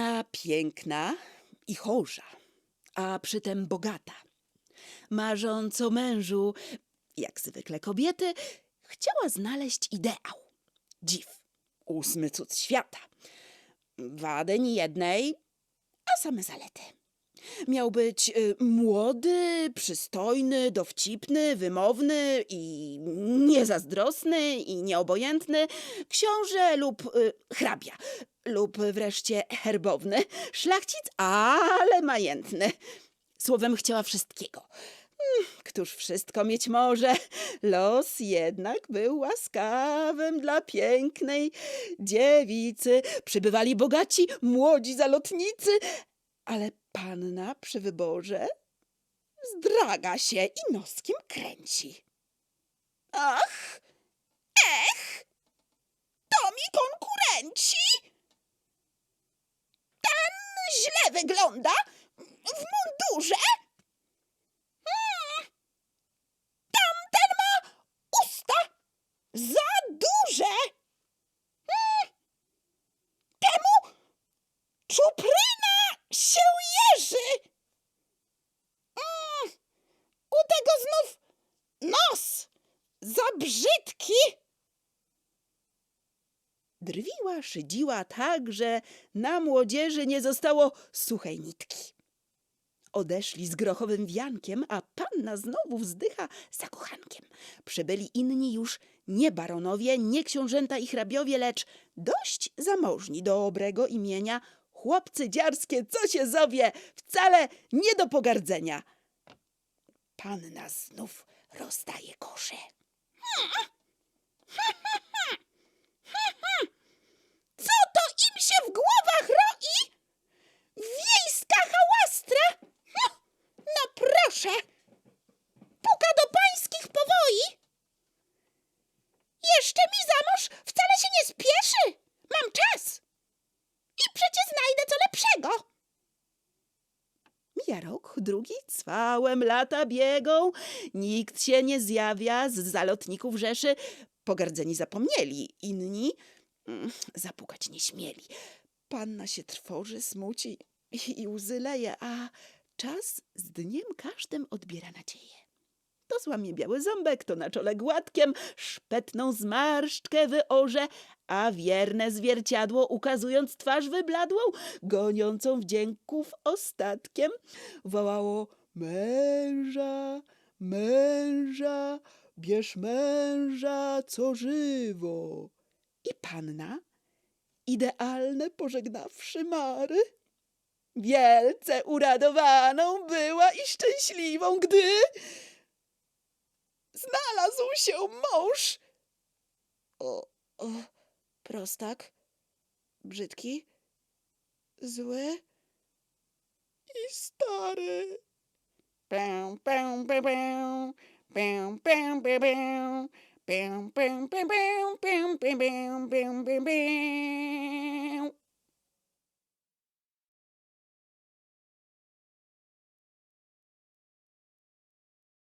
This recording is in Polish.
Była piękna i chorza, a przytem bogata. Marząc o mężu, jak zwykle kobiety, chciała znaleźć ideał. Dziw, ósmy cud świata. Wady ni jednej, a same zalety. Miał być y, młody, przystojny, dowcipny, wymowny i niezazdrosny i nieobojętny, książę lub y, hrabia, lub wreszcie herbowny, szlachcic, ale majętny. Słowem chciała wszystkiego. Mm, Któż wszystko mieć może? Los jednak był łaskawym dla pięknej dziewicy. Przybywali bogaci, młodzi zalotnicy, ale panna przy wyborze zdraga się i noskiem kręci. Ach, ech, to mi konkurenci. Ten wygląda w mundurze. Hmm, Tamten ma usta za duże. Hmm, Temu czupryna się jeży. Mm, u tego znów nos za brzydki. Drwiła, szydziła tak, że na młodzieży nie zostało suchej nitki. Odeszli z grochowym wiankiem, a panna znowu wzdycha za kochankiem. Przybyli inni już nie baronowie, nie książęta i hrabiowie, lecz dość zamożni dobrego imienia chłopcy dziarskie, co się zowie, wcale nie do pogardzenia. Panna znów rozdaje kosze. Powoi. Jeszcze mi za mąż wcale się nie spieszy. Mam czas. I przecie znajdę co lepszego. Mija rok, drugi, cwałem lata biegą. Nikt się nie zjawia z zalotników rzeszy. Pogardzeni zapomnieli, inni mm, zapukać nie śmieli. Panna się trwoży, smuci i, i łzy leje, a czas z dniem każdym odbiera nadzieję. To złamie biały ząbek, to na czole gładkiem, szpetną zmarszczkę wyorze, a wierne zwierciadło, ukazując twarz wybladłą, goniącą wdzięków ostatkiem, wołało męża, męża, bierz męża, co żywo. I panna, idealne pożegnawszy Mary, wielce uradowaną była i szczęśliwą, gdy znalazł się mąż. O, o, prostak, brzydki, zły i stary. Pę, pę, pę, pę, pę, pę, pę, pę. Pę, pę, pę, pę, pę, pę, pę, pę, pę, pę.